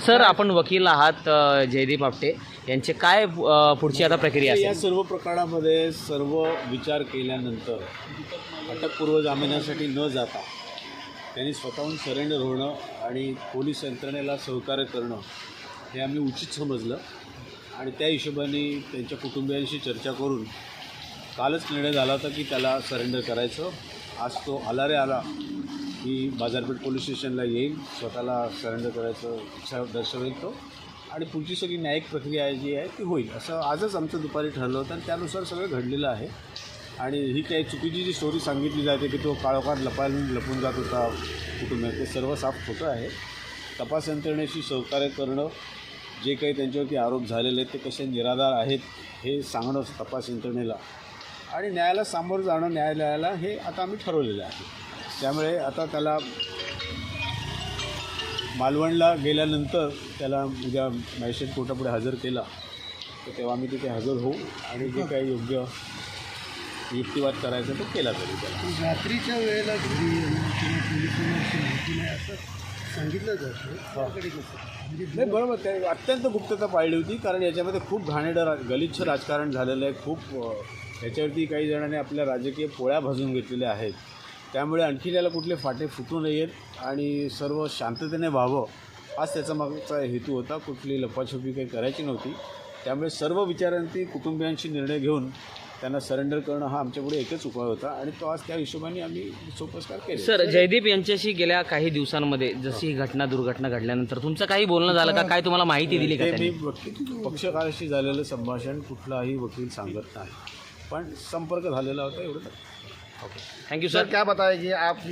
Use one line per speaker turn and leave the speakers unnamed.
Sir आपण वकील आहात जयदीप आपटे. यांचे काय पुढची आता प्रक्रिया
या सर्व प्रकरणामध्ये सर्व विचार केल्यानंतर अटकपूर्व जामिनासाठी न जाता त्यांनी स्वतःहून सरेंडर होणं आणि पोलीस यंत्रणेला सहकार्य करणं हे आम्ही उचित समजलं. आणि त्या हिशोबाने त्यांच्या कुटुंबियांशी चर्चा करून कालच निर्णय झाला होता की त्याला सरेंडर करायचं. आज तो आला रे आला. की बाजारपेठ पोलीस स्टेशनला येईल स्वतःला सरेंडर करायचं इच्छा दर्शवेल तो. आणि पुढची सगळी न्यायिक प्रक्रिया जी आहे ती होईल. असं आजच आमचं दुपारी ठरलं होतं आणि त्यानुसार सगळं घडलेलं आहे. आणि ही काही चुकीची जी स्टोरी सांगितली जाते की तो काळोखात लपायला लपून जात होता कुटुंब ते सर्व साफ खोटं आहे. तपास यंत्रणेशी सहकार्य करणं जे काही त्यांच्यावरती आरोप झालेले आहेत ते कसे निराधार आहेत हे सांगणं तपास यंत्रणेला. आणि न्यायाला सामोरं जाणं न्यायालयाला हे आता आम्ही ठरवलेलं आहे. त्यामुळे आता त्याला मालवणला गेल्यानंतर त्याला उद्या मॅजिस्ट्रेट कोर्टापुढे हजर केला तर तेव्हा आम्ही तिथे हजर होऊ आणि जे काही योग्य युक्तिवाद करायचा तो केला तरी त्याला.
रात्रीच्या वेळेला घरी असं सांगितलं जातं. म्हणजे
नाही बरोबर ते अत्यंत गुप्तता पाळली होती कारण याच्यामध्ये खूप घाणेरडं रा- गलिच्छ राजकारण झालेलं आहे खूप याच्यावरती काही जणांनी आपल्या राजकीय पोळ्या भाजून घेतलेल्या आहेत. त्यामुळे आणखी त्याला कुठले फाटे फुटू नयेत आणि सर्व शांततेने व्हावं हाच त्याचा मागचा हेतू होता. कुठली लपाछपी काही करायची नव्हती. त्यामुळे सर्व विचारांती कुटुंबियांशी निर्णय घेऊन त्यांना सरेंडर करणं हा आमच्यापुढे एकच उपाय होता आणि तो आज त्या हिशोबाने आम्ही सोपस्कार केले.
सर जयदीप यांच्याशी गेल्या काही दिवसांमध्ये जशी ही घटना दुर्घटना घडल्यानंतर तुमचं काही बोलणं झालं का? काय तुम्हाला माहिती दिली का
मी पक्षकाराशी झालेलं संभाषण कुठलाही वकील सांगत नाही. पण संपर्क झालेला होता एवढं
थँक्यू
सर
सर
क्या बताएंगे? आप